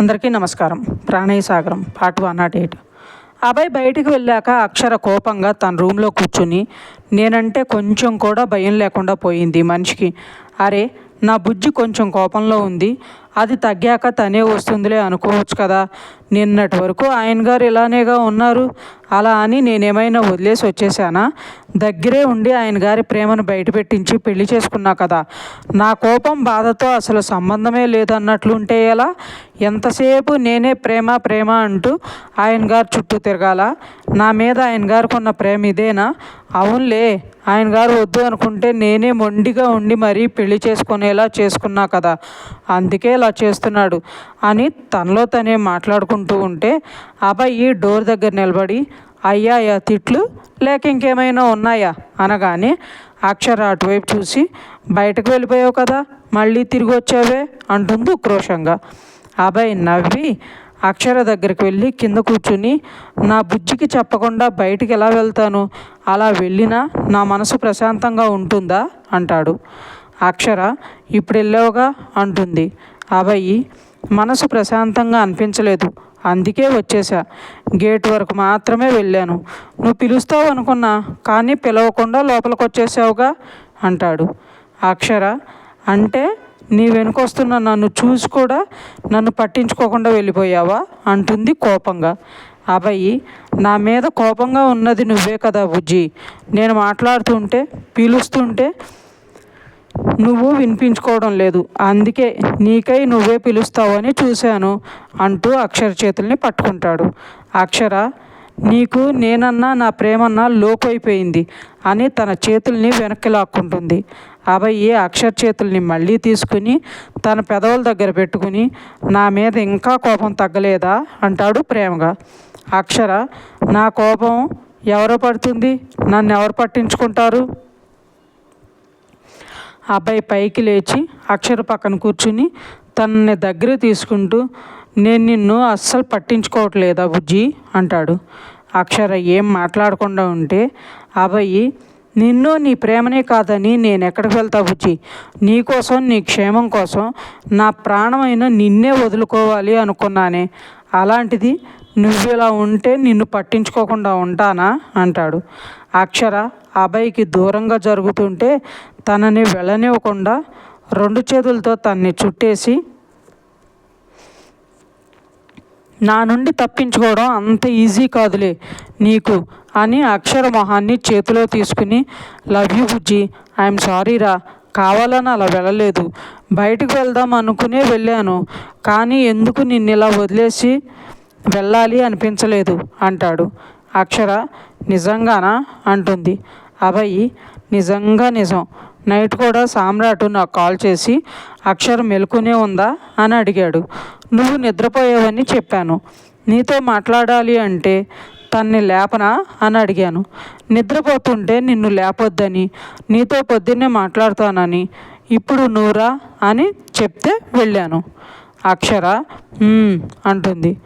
అందరికీ నమస్కారం. Pranaya Sagaram part one nought eight. అబ్బాయి బయటికి వెళ్ళాక అక్షర కోపంగా తన రూమ్లో కూర్చుని నేనంటే కొంచెం కూడా భయం లేకుండా పోయింది మనిషికి. అరే నా బుజ్జి కొంచెం కోపంలో ఉంది. అది తగ్గాక తనే వస్తుందిలే అనుకోవచ్చు కదా. నిన్నటి వరకు ఆయన గారు ఇలానేగా ఉన్నారు. అలా అని నేనేమైనా వదిలేసి వచ్చేసానా దగ్గరే ఉండి ఆయన గారి ప్రేమను బయటపెట్టించి పెళ్ళి చేసుకున్నా కదా. నా కోపం బాధతో అసలు సంబంధమే లేదన్నట్లుంటే ఎలా? ఎంతసేపు నేనే ప్రేమ ప్రేమ అంటూ ఆయన గారు చుట్టూ తిరగాల? నా మీద ఆయన గారికి ఉన్న ప్రేమ ఇదేనా? అవునులే ఆయన గారు వద్దు అనుకుంటే నేనే మొండిగా ఉండి మరీ పెళ్ళి చేసుకునేలా చేసుకున్నా కదా. అందుకే అలా చేస్తున్నాడు అని తనలో తనే మాట్లాడుకుంటూ ఉంటే అబ్బాయి డోర్ దగ్గర నిలబడి అయ్యాయా తిట్లు లేక ఇంకేమైనా ఉన్నాయా? అనగానే అక్షర అటువైపు చూసి బయటకు వెళ్ళిపోయావు కదా మళ్ళీ తిరిగి వచ్చావే? అంటుంది ఉక్రోషంగా. అబ్బాయి నవ్వి అక్షర దగ్గరికి వెళ్ళి కింద కూర్చుని నా బుజ్జికి చెప్పకుండా బయటికి ఎలా వెళ్తాను? అలా వెళ్ళినా నా మనసు ప్రశాంతంగా ఉంటుందా? అంటాడు. అక్షర ఇప్పుడు వెళ్ళావుగా? అంటుంది. అబ్బాయి మనసు ప్రశాంతంగా అనిపించలేదు. అందుకే వచ్చేసా గేట్ వరకు మాత్రమే వెళ్ళాను. నువ్వు పిలుస్తావు అనుకున్నా కానీ పిలవకుండా లోపలికి వచ్చేసావుగా అంటాడు. అక్షర అంటే నీ వెనుకొస్తున్న నన్ను చూసి కూడా నన్ను పట్టించుకోకుండా వెళ్ళిపోయావా? అంటుంది కోపంగా. అబ్బాయి నా మీద కోపంగా ఉన్నది నువ్వే కదా బుజ్జి. నేను మాట్లాడుతుంటే పిలుస్తుంటే నువ్వు వినిపించుకోవడం లేదు. అందుకే నీకై నువ్వే పిలుస్తావని చూశాను అంటూ అక్షర చేతుల్ని పట్టుకుంటాడు. అక్షర నీకు నేనన్నా నా ప్రేమన్నా లోకైపోయింది అని తన చేతుల్ని వెనక్కి లాక్కుంటుంది. అబ్బాయి అక్షర చేతుల్ని మళ్ళీ తీసుకుని తన పెదవుల దగ్గర పెట్టుకుని నా మీద ఇంకా కోపం తగ్గలేదా? అంటాడు ప్రేమగా. అక్షర నా కోపం ఎవరో పడుతుంది? నన్ను ఎవరు పట్టించుకుంటారు? అబ్బాయి పైకి లేచి అక్షర పక్కన కూర్చుని తనని దగ్గర తీసుకుంటూ నేను నిన్ను అస్సలు పట్టించుకోవట్లేదా బుజ్జి అంటాడు. అక్షర ఏం మాట్లాడకుండా ఉంటే అబ్బాయి నిన్ను నీ ప్రేమనే కాదని నేను ఎక్కడికి వెళ్తా బుజ్జి నీకోసం నీ క్షేమం కోసం నా ప్రాణమైన నిన్నే వదులుకోవాలి అనుకున్నానే. అలాంటిది నువ్వు ఇలా ఉంటే నిన్ను పట్టించుకోకుండా ఉంటానా? అంటాడు. అక్షర అభయ్కి దూరంగా జరుగుతుంటే తనని వెళ్ళనివ్వకుండా రెండు చేతులతో తన్ని చుట్టేసి నా నుండి తప్పించుకోవడం అంత ఈజీ కాదులే నీకు అని అక్షర మొహాన్ని చేతిలో తీసుకుని లవ్ యూ బుజ్జి ఐఎమ్ సారీ రా కావాలని అలా వెళ్ళలేదు. బయటకు వెళ్దాం అనుకునే వెళ్ళాను. కానీ ఎందుకు నిన్ను ఇలా వదిలేసి వెళ్ళాలి అనిపించలేదు అంటాడు. అక్షర నిజంగానా? అంటుంది. అభయ్ నిజంగా నిజం. నైట్ కూడా సామ్రాట్ నాకు కాల్ చేసి అక్షర మెలుకునే ఉందా? అని అడిగాడు. నువ్వు నిద్రపోయావని చెప్పాను. నీతో మాట్లాడాలి అంటే తన్ని లేపనా? అని అడిగాను. నిద్రపోతుంటే నిన్ను లేపొద్దని నీతో పొద్దున్నే మాట్లాడతానని ఇప్పుడు నూరా అని చెప్తే వెళ్ళాను. అక్షర అంటుంది.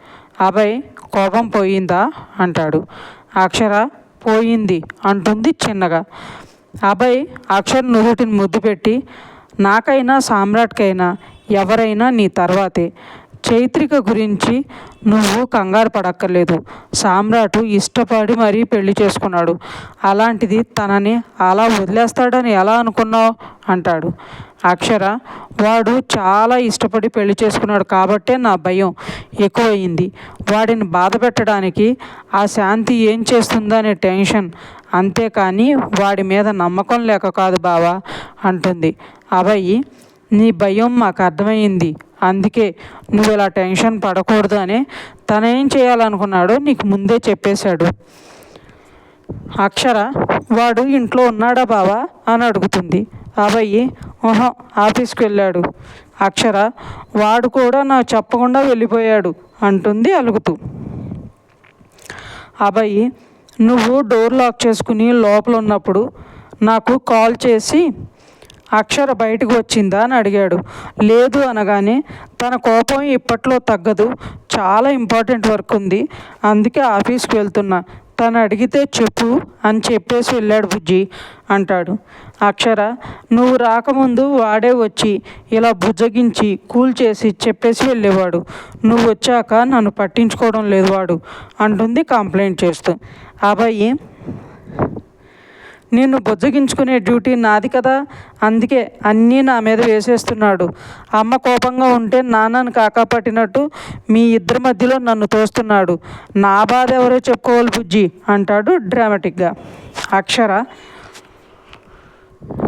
అభయ్ కోపం పోయిందా? అంటాడు. అక్షర పోయింది అంటుంది చిన్నగా. అభయ్ అక్షర్ నుదుటిని ముద్దు పెట్టి నాకైనా సామ్రాట్కైనా ఎవరైనా నీ తర్వాతే. చైత్రిక గురించి నువ్వు కంగారు పడక్కర్లేదు. సామ్రాటు ఇష్టపడి మరీ పెళ్ళి చేసుకున్నాడు. అలాంటిది తనని అలా వదిలేస్తాడని ఎలా అనుకున్నావు? అంటాడు. అక్షర. వాడు చాలా ఇష్టపడి పెళ్ళి చేసుకున్నాడు కాబట్టే నా భయం ఎక్కువయింది. వాడిని బాధ పెట్టడానికి ఆ శాంతి ఏం చేస్తుందనే టెన్షన్. అంతేకాని వాడి మీద నమ్మకం లేక కాదు బావా అంటుంది. అబ్బాయి నీ భయం మాకు అర్థమైంది. అందుకే నువ్వు ఇలా టెన్షన్ పడకూడదు అని తన ఏం చేయాలనుకున్నాడో నీకు ముందే చెప్పేశాడు. అక్షర వాడు ఇంట్లో ఉన్నాడా బావా? అని అడుగుతుంది. అబ్బాయి ఓహో ఆఫీస్కి వెళ్ళాడు. అక్షర వాడు కూడా నాకు చెప్పకుండా వెళ్ళిపోయాడు అంటుంది అలుగుతూ. అబ్బాయి నువ్వు డోర్ లాక్ చేసుకుని లోపల ఉన్నప్పుడు నాకు కాల్ చేసి అక్షర బయటకు వచ్చిందా? అని అడిగాడు. లేదు అనగానే తన కోపం ఇప్పట్లో తగ్గదు. చాలా ఇంపార్టెంట్ వర్క్ ఉంది. అందుకే ఆఫీస్కి వెళ్తున్నా. తను అడిగితే చెప్పు అని చెప్పేసి వెళ్ళాడు బుజ్జి అంటాడు. అక్షర నువ్వు రాకముందు వాడే వచ్చి ఇలా బుజ్జగించి కూల్ చేసి చెప్పేసి వెళ్ళేవాడు. నువ్వు వచ్చాక నన్ను పట్టించుకోవడం లేదు వాడు అంటుంది కంప్లైంట్ చేస్తూ. అబ్బాయి నిన్ను బుజ్జగించుకునే డ్యూటీ నాది కదా. అందుకే అన్నీ నా మీద వేసేస్తున్నాడు. అమ్మ కోపంగా ఉంటే నాన్నను కాకాపట్టినట్టు మీ ఇద్దరి మధ్యలో నన్ను తోస్తున్నాడు. నా బాధ ఎవరో చెప్పుకోవాలి బుజ్జి అంటాడు డ్రామాటిక్గా. అక్షర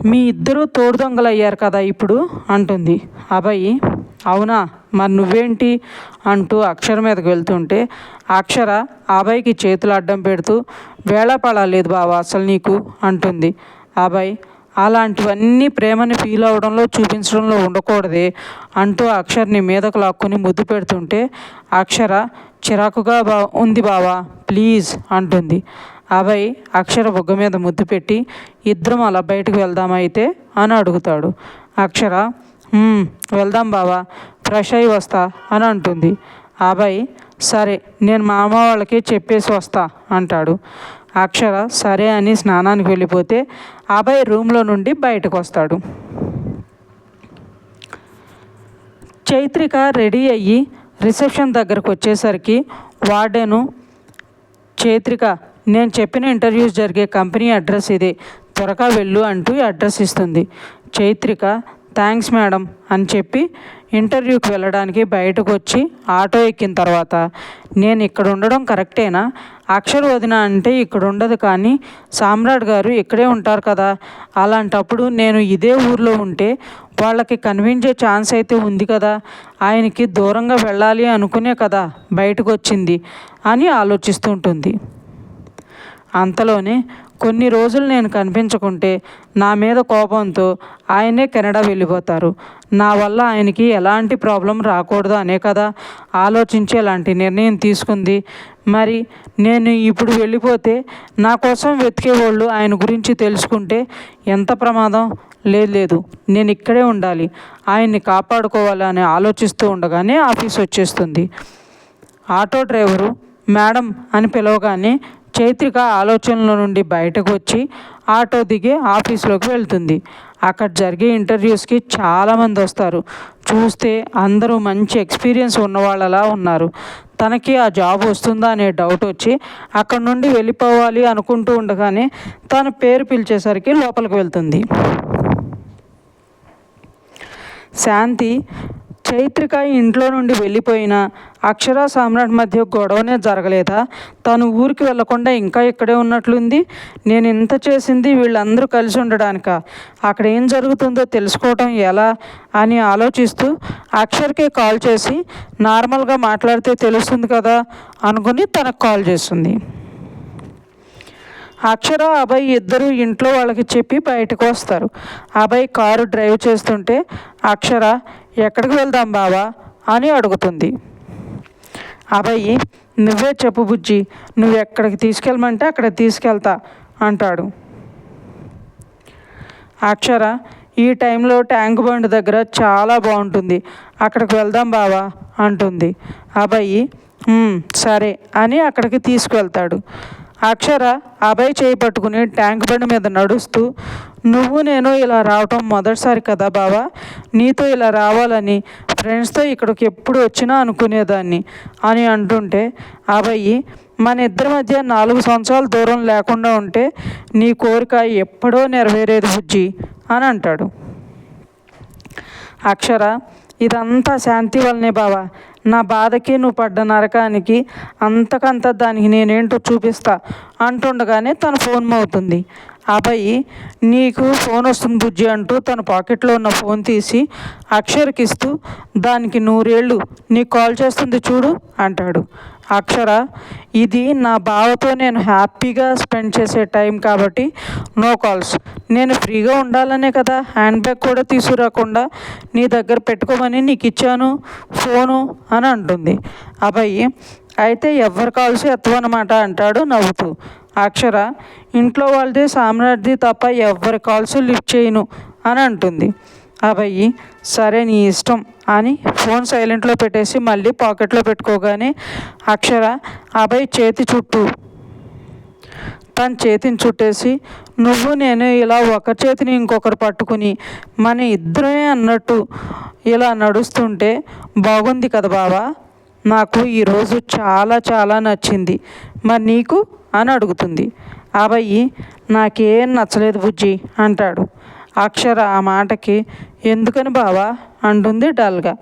మీ ఇద్దరూ తోడు దొంగలయ్యారు కదా ఇప్పుడు అంటుంది. అబ్బాయి అవునా? మరి నువ్వేంటి? అంటూ అక్షర మీదకు వెళ్తుంటే అక్షర అభయ్కి చేతులు అడ్డం పెడుతూ వేళపడలేదు బావా అసలు నీకు? అంటుంది. అభయ్ అలాంటివన్నీ ప్రేమని ఫీల్ అవ్వడంలో చూపించడంలో ఉండకూడదే అంటూ అక్షర్ని మీదకు లాక్కొని ముద్దు పెడుతుంటే అక్షర చిరాకుగా బా ఉంది బావా ప్లీజ్ అంటుంది. అభయ్ అక్షర బొగ్గ మీద ముద్దు పెట్టి ఇద్దరం అలా బయటకు వెళ్దామైతే అని అడుగుతాడు. అక్షర వెళ్దాం బావా ఫ్రెష్ అయి వస్తా అని అంటుంది. అబ్బాయి సరే నేను మా అమ్మ వాళ్ళకి చెప్పేసి వస్తా అంటాడు. అక్షర సరే అని స్నానానికి వెళ్ళిపోతే అబ్బాయి రూమ్లో నుండి బయటకు వస్తాడు. చైత్రిక రెడీ అయ్యి రిసెప్షన్ దగ్గరకు వచ్చేసరికి వార్డెను చైత్రిక నేను చెప్పిన ఇంటర్వ్యూస్ జరిగే కంపెనీ అడ్రస్ ఇదే త్వరగా వెళ్ళు అంటూ అడ్రస్ ఇస్తుంది. చైత్రిక థ్యాంక్స్ మేడం అని చెప్పి ఇంటర్వ్యూకి వెళ్ళడానికి బయటకు వచ్చి ఆటో ఎక్కిన తర్వాత నేను ఇక్కడ ఉండడం కరెక్టేనా? అక్షర్ వదిన అంటే ఇక్కడ ఉండదు కానీ సామ్రాట్ గారు ఇక్కడే ఉంటారు కదా. అలాంటప్పుడు నేను ఇదే ఊర్లో ఉంటే వాళ్ళకి కనిపించే ఛాన్స్ అయితే ఉంది కదా. ఆయనకి దూరంగా వెళ్ళాలి అనుకునే కదా బయటకు వచ్చింది అని ఆలోచిస్తుంటుంది. అంతలోనే కొన్ని రోజులు నేను కనిపించకుంటే నా మీద కోపంతో ఆయనే కెనడా వెళ్ళిపోతారు. నా వల్ల ఆయనకి ఎలాంటి ప్రాబ్లం రాకూడదు అనే కదా ఆలోచించి అలాంటి నిర్ణయం తీసుకుంది. మరి నేను ఇప్పుడు వెళ్ళిపోతే నా కోసం వెతికేవాళ్ళు ఆయన గురించి తెలుసుకుంటే ఎంత ప్రమాదం? లేదు లేదు. నేను ఇక్కడే ఉండాలి. ఆయన్ని కాపాడుకోవాలని ఆలోచిస్తూ ఉండగానే ఆఫీస్ వచ్చేస్తుంది. ఆటో డ్రైవరు మేడం అని పిలవగానే చైత్రిక ఆలోచనల నుండి బయటకు వచ్చి ఆటో దిగి ఆఫీస్లోకి వెళ్తుంది. అక్కడ జరిగే ఇంటర్వ్యూస్కి చాలామంది వస్తారు. చూస్తే అందరూ మంచి ఎక్స్పీరియన్స్ ఉన్న వాళ్ళలా ఉన్నారు. తనకి ఆ జాబ్ వస్తుందా అనే డౌట్ వచ్చి అక్కడ నుండి వెళ్ళిపోవాలి అనుకుంటూ ఉండగానే తన పేరు పిలిచేసరికి లోపలికి వెళ్తుంది. శాంతి చైత్రిక ఇంట్లో నుండి వెళ్ళిపోయిన అక్షర సామ్రాట్ మధ్య గొడవనే జరగలేదా? తను ఊరికి వెళ్ళకుండా ఇంకా ఇక్కడే ఉన్నట్లుంది? నేను ఇంత చేసింది వీళ్ళందరూ కలిసి ఉండడానిక? అక్కడ ఏం జరుగుతుందో తెలుసుకోవటం ఎలా? అని ఆలోచిస్తూ అక్షర్కి కాల్ చేసి నార్మల్గా మాట్లాడితే తెలుస్తుంది కదా అనుకుని తనకు కాల్ చేస్తుంది అక్షర అభయ్ ఇద్దరు ఇంట్లో వాళ్ళకి చెప్పి బయటకు వస్తారు. అభయ్ కారు డ్రైవ్ చేస్తుంటే అక్షర ఎక్కడికి వెళ్దాం బావా? అని అడుగుతుంది. అబ్బాయి నువ్వే చెప్పు బుజ్జి నువ్వు ఎక్కడికి తీసుకెళ్ళమంటే అక్కడ తీసుకెళ్తా అంటాడు. అక్షర ఈ టైంలో ట్యాంక్ బండ్ దగ్గర చాలా బాగుంటుంది. అక్కడికి వెళ్దాం బావా అంటుంది. అబ్బాయి సరే అని అక్కడికి తీసుకువెళ్తాడు అక్షర అభయ్ చేయి పట్టుకుని ట్యాంక్ బండ్ మీద నడుస్తూ నువ్వు నేను ఇలా రావటం మొదటిసారి కదా బావా? నీతో ఇలా రావాలని ఫ్రెండ్స్తో ఇక్కడికి ఎప్పుడు వచ్చినా అనుకునేదాన్ని అని అంటుంటే అబ్బాయి మన ఇద్దరి మధ్య నాలుగు సంవత్సరాల దూరం లేకుండా ఉంటే నీ కోరిక ఎప్పుడో నెరవేరేది బుజ్జి అని అంటాడు. అక్షర ఇదంతా శాంతి వల్లనే బావా. నా బాధకి నువ్వు పడ్డ నరకానికి అంతకంత దానికి నేనేంటో చూపిస్తా అంటుండగానే తన ఫోన్ మోగుతుంది. అబ్బాయి నీకు ఫోన్ వస్తుంది బుజ్జి అంటూ తన పాకెట్లో ఉన్న ఫోన్ తీసి అక్షర్కి ఇస్తూ దానికి నూరేళ్ళు నీకు కాల్ చేస్తుంది చూడు అంటాడు. అక్షర ఇది నా బావతో నేను హ్యాపీగా స్పెండ్ చేసే టైం కాబట్టి నో కాల్స్. నేను ఫ్రీగా ఉండాలనే కదా హ్యాండ్ బ్యాగ్ కూడా తీసుకురాకుండా నీ దగ్గర పెట్టుకోమని నీకు ఇచ్చాను ఫోను అని అంటుంది. అబ్బాయి అయితే ఎవరు కాల్స్ ఎత్తవన్నమాట అంటాడు నవ్వుతూ. అక్షర ఇంట్లో వాళ్ళది సామ్రాట్ది తప్ప ఎవరి కాల్స్ లిఫ్ట్ చేయను అని అంటుంది. అబ్బాయి సరే నీ ఇష్టం అని ఫోన్ సైలెంట్లో పెట్టేసి మళ్ళీ పాకెట్లో పెట్టుకోగానే అక్షర అబ్బాయి చేతి చుట్టూ. తన చేతిని చుట్టేసి నువ్వు నేను ఇలా ఒక చేతిని ఇంకొకరు పట్టుకుని మన ఇద్దరమే అన్నట్టు ఇలా నడుస్తుంటే బాగుంది కదా బావా. నాకు ఈరోజు చాలా చాలా నచ్చింది. మరి నీకు? అని అడుగుతుంది. అబ్బాయి నాకేం నచ్చలేదు బుజ్జి అంటాడు. అక్షర ఆ మాటకి ఎందుకని బావా? అంటుంది డల్గా.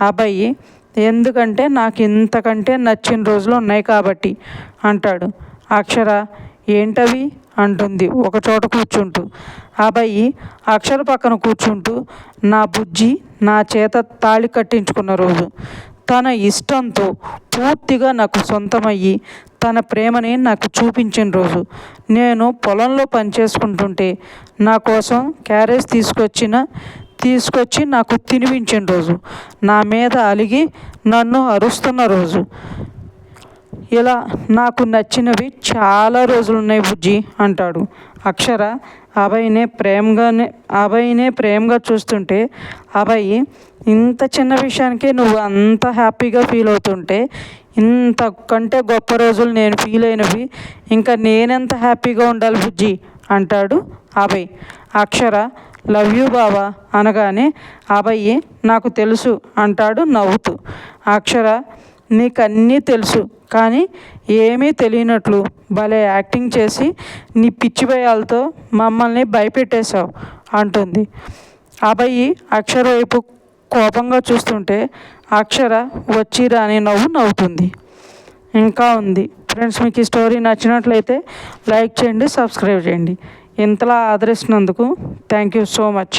అబ్బాయి ఎందుకంటే నాకు ఇంతకంటే నచ్చిన రోజులు ఉన్నాయి కాబట్టి అంటాడు. అక్షర ఏంటవి? అంటుంది ఒక చోట కూర్చుంటూ. అబ్బాయి అక్షర పక్కన కూర్చుంటూ నా బుజ్జి నా చేత తాళి కట్టించుకున్న రోజు. తన ఇష్టంతో పూర్తిగా నాకు సొంతమయ్యి తన ప్రేమని నాకు చూపించిన రోజు. నేను పొలంలో పనిచేసుకుంటుంటే నా కోసం క్యారేజ్ తీసుకొచ్చిన తీసుకొచ్చి నాకు తినిపించిన రోజు. నా మీద అలిగి నన్ను అరుస్తున్న రోజు. ఇలా నాకు నచ్చినవి చాలా రోజులు ఉన్నాయి బుజ్జి అంటాడు. అక్షర అభయ్నే ప్రేమగానే అభయ్నే ప్రేమగా చూస్తుంటే అభయ్ ఇంత చిన్న విషయానికే నువ్వు అంత హ్యాపీగా ఫీల్ అవుతుంటే ఇంత కంటే గొప్ప రోజులు నేను ఫీల్ అయినవి ఇంకా నేనెంత హ్యాపీగా ఉండాలి బుజ్జి? అంటాడు అభయ్. అక్షర లవ్ యూ బావా అనగానే అభయ్ నాకు తెలుసు అంటాడు నవ్వుతూ. అక్షర నీకు అన్నీ తెలుసు. కానీ ఏమీ తెలియనట్లు భలే యాక్టింగ్ చేసి నీ పిచ్చి భయాలతో మమ్మల్ని భయపెట్టేశావు అంటుంది. అబ్బాయి అక్షర వైపు కోపంగా చూస్తుంటే అక్షర వచ్చిరా అని నవ్వు నవ్వుతుంది. ఇంకా ఉంది. ఫ్రెండ్స్ మీకు ఈ స్టోరీ నచ్చినట్లయితే లైక్ చేయండి సబ్స్క్రైబ్ చేయండి. ఇంతలా ఆదరిస్తున్నందుకు థ్యాంక్ యూ సో మచ్.